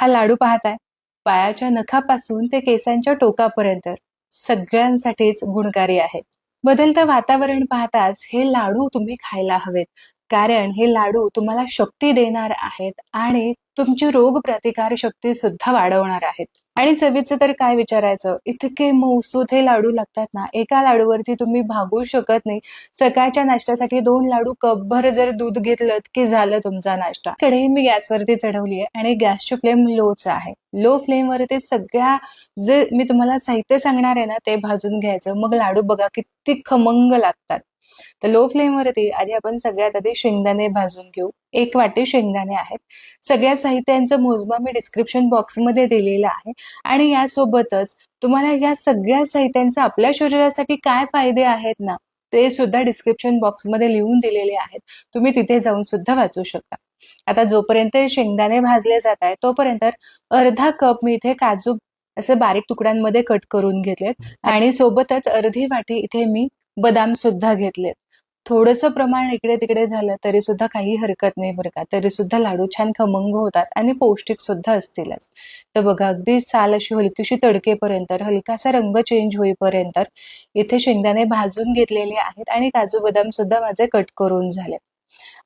हा लाडू पाहताय. पायाच्या नखापासून ते केसांच्या टोकापर्यंत सगळ्यांसाठीच गुणकारी आहे बदलतं वातावरण पाहताच हे लाडू तुम्ही खायला हवेत. कारण हे लाडू तुम्हाला शक्ती देणार आहेत आणि तुमची रोग प्रतिकार शक्ती सुद्धा वाढवणार आहेत. आणि चवीचं तर काय विचारायचं? इतके मौसूद हे लाडू लागतात ना एका लाडूवरती तुम्ही भागू शकत नाही. सकाळच्या नाश्त्यासाठी दोन लाडू कपभर जर दूध घेतलं की झालं तुमचा नाश्ता. कढई मी गॅसवरती चढवली आहे आणि गॅसची फ्लेम लोच आहे. लो फ्लेम वरती सगळ्या जे मी तुम्हाला साहित्य सांगणार आहे ना ते भाजून घ्यायचं. मग लाडू बघा किती खमंग लागतात. तर लो फ्लेम वरती आधी आपण सगळ्यात आधी शेंगदाणे भाजून घेऊ. एक वाटी शेंगदाणे आहेत. सगळ्या साहित्यांचं मोजमाप मी डिस्क्रिप्शन बॉक्समध्ये दिलेलं आहे. आणि यासोबतच तुम्हाला या सगळ्या साहित्यांचा आपल्या शरीरासाठी काय फायदे आहेत ना ते सुद्धा डिस्क्रिप्शन बॉक्समध्ये लिहून दिलेले आहेत. तुम्ही तिथे जाऊन सुद्धा वाचू शकता. आता जोपर्यंत शेंगदाणे भाजले जात आहे तोपर्यंत अर्धा कप मी इथे काजू असे बारीक तुकड्यांमध्ये कट करून घेतलेत. आणि सोबतच अर्धी वाटी इथे मी बदाम सुद्धा घेतलेत. थोडस प्रमाण इकडे तिकडे झालं तरी सुद्धा काही हरकत नाही बरं का. तरी सुद्धा लाडू छान खमंग होतात आणि पौष्टिक सुद्धा असतीलच. तर बघा अगदी साल अशी हलकीशी तडकेपर्यंत हलकासा रंग चेंज होईपर्यंत इथे शेंगदाणे भाजून घेतलेले आहेत आणि काजू बदाम सुद्धा माझे कट करून झाले.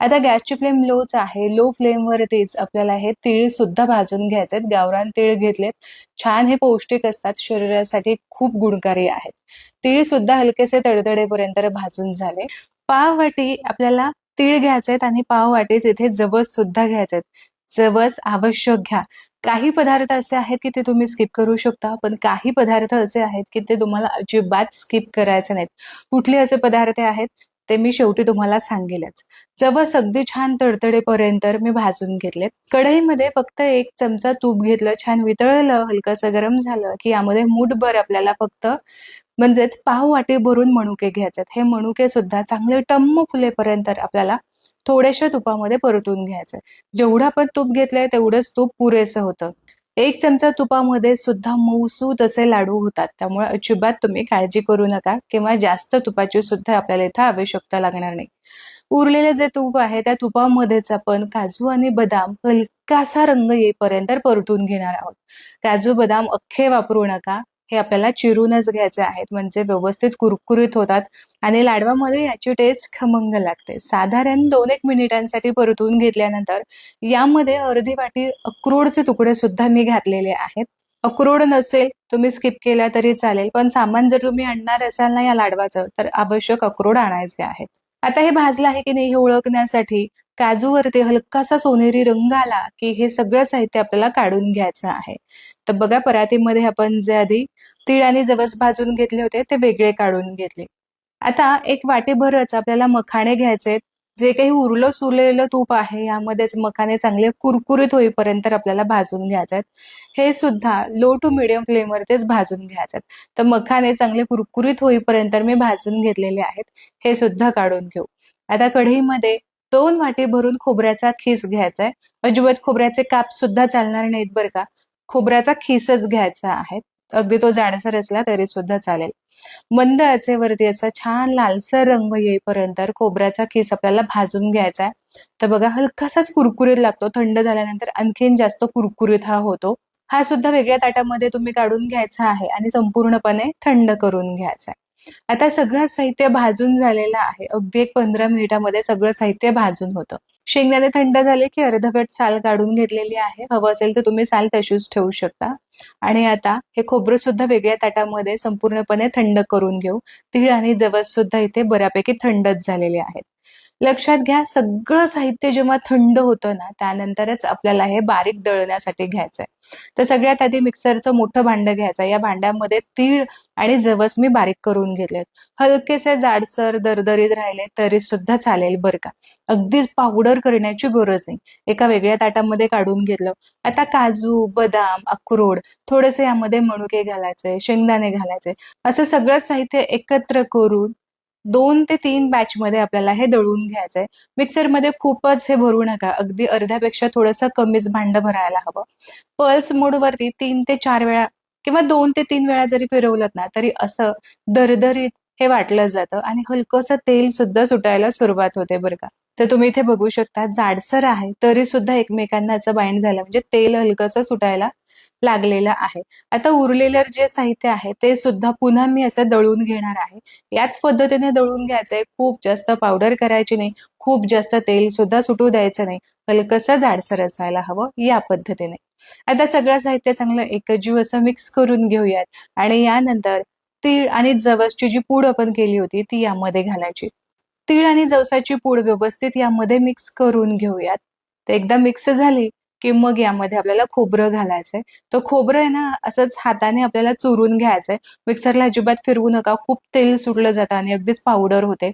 आता गॅसची फ्लेम लोच आहे. लो फ्लेम वरतीच आपल्याला हे तीळ सुद्धा भाजून घ्यायचे गावरान तीळ घेतलेत. छान हे पौष्टिक असतात. शरीरासाठी खूप गुणकारी आहेत. तीळ सुद्धा हलकेसे तडतडेपर्यंत भाजून झाले. पाववाटी आपल्याला तीळ घ्यायचे आहेत आणि पाववाटीच इथे जवस सुद्धा घ्यायचे आहेत. जवस आवश्यक घ्या. काही पदार्थ असे आहेत की ते तुम्ही स्किप करू शकता पण काही पदार्थ असे आहेत की ते तुम्हाला अजिबात स्किप करायचे नाहीत. कुठले असे पदार्थ आहेत ते मी शेवटी तुम्हाला सांगेलच. जवस अगदी छान तडतडेपर्यंत मी भाजून घेतलेत. कढईमध्ये फक्त एक चमचा तूप घेतलं छान वितळलं हलकंसं गरम झालं की यामध्ये मूठभर आपल्याला फक्त म्हणजेच पाव वाटी भरून मणुके घ्यायचे हे मणुके सुद्धा चांगले टम्म फुलेपर्यंत आपल्याला थोड्याशा तुपामध्ये परतून घ्यायचं जेवढं आपण तूप घेतलंय तेवढंच तूप पुरेसं होतं. एक चमचा तुपामध्ये सुद्धा मऊसूत असे लाडू होतात. त्यामुळे अजिबात तुम्ही काळजी करू नका किंवा जास्त तुपाची सुद्धा आपल्याला इथं आवश्यकता लागणार नाही. उरलेले जे तूप आहे त्या तुपामध्येच आपण काजू आणि बदाम हलकासा रंग येईपर्यंत परतून घेणार आहोत. काजू बदाम अख्खे वापरू नका. हे आपल्याला चिरूनच घ्यायचे आहेत. म्हणजे व्यवस्थित कुरकुरीत होतात. आणि लाडवामध्ये याची टेस्ट खमंग लागते. साधारण दोन एक मिनिटांसाठी परतून घेतल्यानंतर यामध्ये अर्धी वाटी अक्रोडचे तुकडे सुद्धा मी घातलेले आहेत. अक्रोड नसेल तुम्ही स्किप केला तरी चालेल. पण सामान जर तुम्ही आणणार असाल ना या लाडवाचं तर आवश्यक अक्रोड आणायचे आहेत. आता हे भाजलं आहे की नाही हे ओळखण्यासाठी काजूवरती हलकासा सोनेरी रंग आला की हे सगळं साहित्य आपल्याला काढून घ्यायचं आहे. तर बघा परातीमध्ये आपण जे आधी तीळ आणि जवस भाजून घेतले होते ते वेगळे काढून घेतले. आता एक वाटेभरच आपल्याला मखाणे घ्यायचे जे काही उरलं सुरलेलं तूप आहे यामध्येच मखाने चांगले कुरकुरीत होईपर्यंत आपल्याला भाजून घ्यायचे हे सुद्धा लो टू मिडियम फ्लेमवरतीच भाजून घ्यायचे तर मखाने चांगले कुरकुरीत होईपर्यंत मी भाजून घेतलेले आहेत. हे सुद्धा काढून घेऊ. आता कढईमध्ये दोन वाटी भरून खोबऱ्याचा खीस घ्यायचा आहे अजिबात खोबऱ्याचे काप सुद्धा चालणार नाहीत बरं का. खोबऱ्याचा खीसच घ्यायचा आहे. अगदी तो जाडसर असला तरी सुद्धा चालेल. मंद आचेवरती असा छान लालसर रंग येईपर्यंत खोबऱ्याचा खीस आपल्याला भाजून घ्यायचा आहे तर बघा हलकासाच कुरकुरीत लागतो. थंड झाल्यानंतर आणखीन जास्त कुरकुरीत हा होतो. हा सुद्धा वेगळ्या ताटामध्ये तुम्ही काढून घ्यायचा आहे आणि संपूर्णपणे थंड करून घ्यायचा आहे आता सगळं साहित्य भाजून झालेलं आहे. अगदी एक पंधरा मिनिटामध्ये सगळं साहित्य भाजून होतं. शेंगदाणे थंड झाले की अर्धवट साल काढून घेतलेली आहे. हवं असेल तर तुम्ही साल तशीच ठेवू शकता. आणि आता हे खोबरं सुद्धा वेगळ्या ताटामध्ये संपूर्णपणे थंड करून घेऊ. तीळ आणि जवस सुद्धा इथे बऱ्यापैकी थंडच झालेले आहेत. लक्षात घ्या सगळं साहित्य जेव्हा थंड होतं ना त्यानंतरच आपल्याला हे बारीक दळण्यासाठी घ्यायचंय. तर सगळ्यात आधी मिक्सरचं मोठं भांड घ्यायचं. या भांड्यामध्ये तीळ आणि जवस मी बारीक करून घेतलेत. हलकेसे जाडसर दरदरीत राहिले तरी सुद्धा चालेल बरं का. अगदीच पावडर करण्याची गरज नाही. एका वेगळ्या ताटामध्ये काढून घेतलं. आता काजू बदाम अक्रोड थोडेसे यामध्ये मणुके घालायचे शेंगदाणे घालायचे. असं सगळं साहित्य एकत्र करून दोन ते तीन बॅच मध्ये आपल्याला हे दळून घ्यायचंय. मिक्सरमध्ये खूपच हे भरू नका. अगदी अर्ध्यापेक्षा थोडंसं कमीच भांड भरायला हवं. पल्स मोडवरती तीन ते चार वेळा किंवा दोन ते तीन वेळा जरी फिरवलं ना तरी असं दरदरीत हे वाटलं जातं आणि हलकंसं तेल सुद्धा सुटायला सुरुवात होते बरं का. तर तुम्ही इथे बघू शकता जाडसर आहे तरी सुद्धा एकमेकांना असं बाइंड झालं. म्हणजे तेल हलकंसं सुटायला लागलेलं आहे. आता उरलेलं जे साहित्य आहे ते सुद्धा पुन्हा मी असं दळून घेणार आहे. याच पद्धतीने दळून घ्यायचंय. खूप जास्त पावडर करायची नाही. खूप जास्त तेल सुद्धा सुटू द्यायचं नाही. हलकसं जाडसर असायला हवं या पद्धतीने. आता सगळं साहित्य चांगलं एकजीव असं मिक्स करून घेऊयात. आणि यानंतर तीळ आणि जवसची जी पूड आपण केली होती ती यामध्ये घालायची. तीळ आणि जवसाची पूड व्यवस्थित यामध्ये मिक्स करून घेऊयात. तर एकदा मिक्स झाली की मग यामध्ये आपल्याला खोबरं घालायचंय. तर खोबरं आहे ना असंच हाताने आपल्याला चुरून घ्यायचंय. मिक्सरला अजिबात फिरवू नका. खूप तेल सुटलं जातं आणि अगदीच पावडर होते.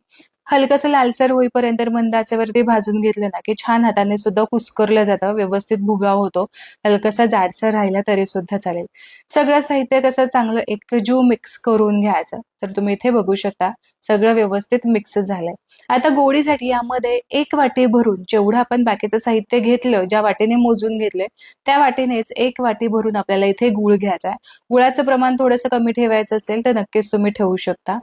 हलकंसं लालसर होईपर्यंत मंद आचेवरती भाजून घेतलं ना की छान हाताने सुद्धा कुस्करलं जातं. व्यवस्थित भुगा होतो. हलकसा जाडसर राहिला तरी सुद्धा चालेल. सगळं साहित्य कसं चांगलं एकजीव मिक्स करून घ्यायचं. तर तुम्ही इथे बघू शकता सगळं व्यवस्थित मिक्स झालंय. आता गोळीसाठी यामध्ये एक वाटी भरून जेवढं आपण बाकीचं साहित्य घेतलं ज्या वाटीने मोजून घेतले त्या वाटीनेच एक वाटी भरून आपल्याला इथे गुळ घ्यायचा आहे. गुळाचं प्रमाण थोडंसं कमी ठेवायचं असेल तर नक्कीच तुम्ही ठेवू शकता.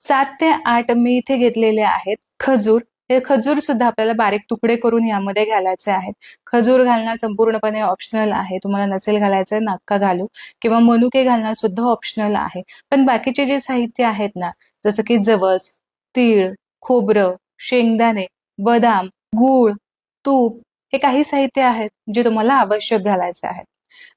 सात ते आठ मी इथे घेतलेले आहेत खजूर. हे खजूर सुद्धा आपल्याला बारीक तुकडे करून यामध्ये घालायचे आहेत. खजूर घालणं संपूर्णपणे ऑप्शनल आहे. तुम्हाला नसेल घालायचं नाक्का घालू. किंवा मनुके घालणं सुद्धा ऑप्शनल आहे. पण बाकीचे जे साहित्य आहेत ना जसं की जवस तीळ खोबरं शेंगदाणे बदाम गूळ तूप हे काही साहित्य आहेत जे तुम्हाला आवश्यक घालायचे आहेत.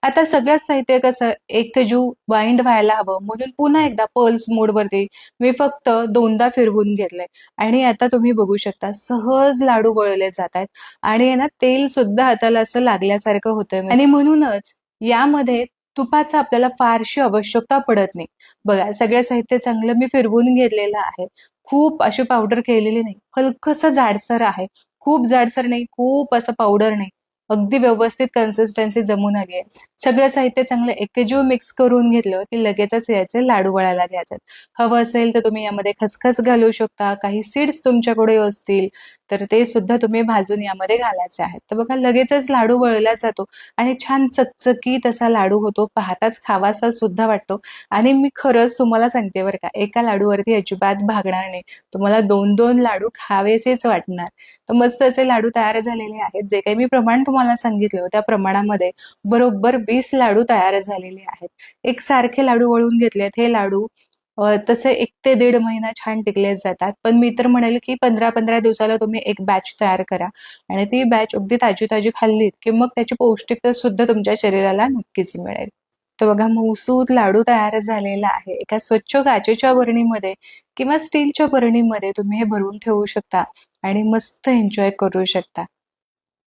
आता सगळ्याच साहित्य कसं एकजीव बाइंड व्हायला हवं म्हणून पुन्हा एकदा पल्स मोडवरती मी फक्त दोनदा फिरवून घेतलंय. आणि आता तुम्ही बघू शकता सहज लाडू वळले जात आहेत आणि ना तेल सुद्धा हाताला असं लागल्यासारखं होतंय. आणि म्हणूनच यामध्ये तुपाचा आपल्याला फारशी आवश्यकता पडत नाही. बघा सगळं साहित्य चांगलं मी फिरवून घेतलेलं आहे. खूप अशी पावडर केलेली नाही. हलकसं जाडसर आहे. खूप जाडसर नाही खूप असं पावडर नाही. अगदी व्यवस्थित कन्सिस्टन्सी जमून आली आहे. सगळं साहित्य चांगलं एकजीव मिक्स करून घेतलं की लगेचच याचे लाडू वळायला घ्यायचे हवं असेल तर तुम्ही यामध्ये खसखस घालू शकता. काही सीड्स तुमच्याकडे असतील. तर ते सुद्धा तुम्ही भाजून यामध्ये घालायचे आहेत. तर बघा लगेचच लाडू वळला जातो आणि छान चकचकीत असा लाडू होतो पाहताच खावासा सुद्धा वाटतो. आणि मी खरंच तुम्हाला सांगते बरं का एका लाडूवरती अजिबात भागणार नाही. तुम्हाला दोन दोन लाडू खावेसेच वाटणार. तर मस्त असे लाडू तयार झालेले आहेत. जे काही मी प्रमाण तुम्हाला सांगितलं त्या प्रमाणामध्ये बरोबर वीस लाडू तयार झालेले आहेत. एक सारखे लाडू वळून घेतलेत हे लाडू. तसे एक ते दीड महिना छान टिकले जातात. पण मी तर म्हणेल की पंधरा पंधरा दिवसाला तुम्ही एक बॅच तयार करा. आणि ती बॅच अगदी ताजी ताजी खाल्लीत की मग त्याची पौष्टिकता सुद्धा तुमच्या शरीराला नक्कीच मिळेल. तर बघा मौसूद लाडू तयार झालेला आहे. एका स्वच्छ काचेच्या बरणीमध्ये किंवा स्टीलच्या बरणीमध्ये तुम्ही हे भरून ठेवू शकता आणि मस्त एन्जॉय करू शकता.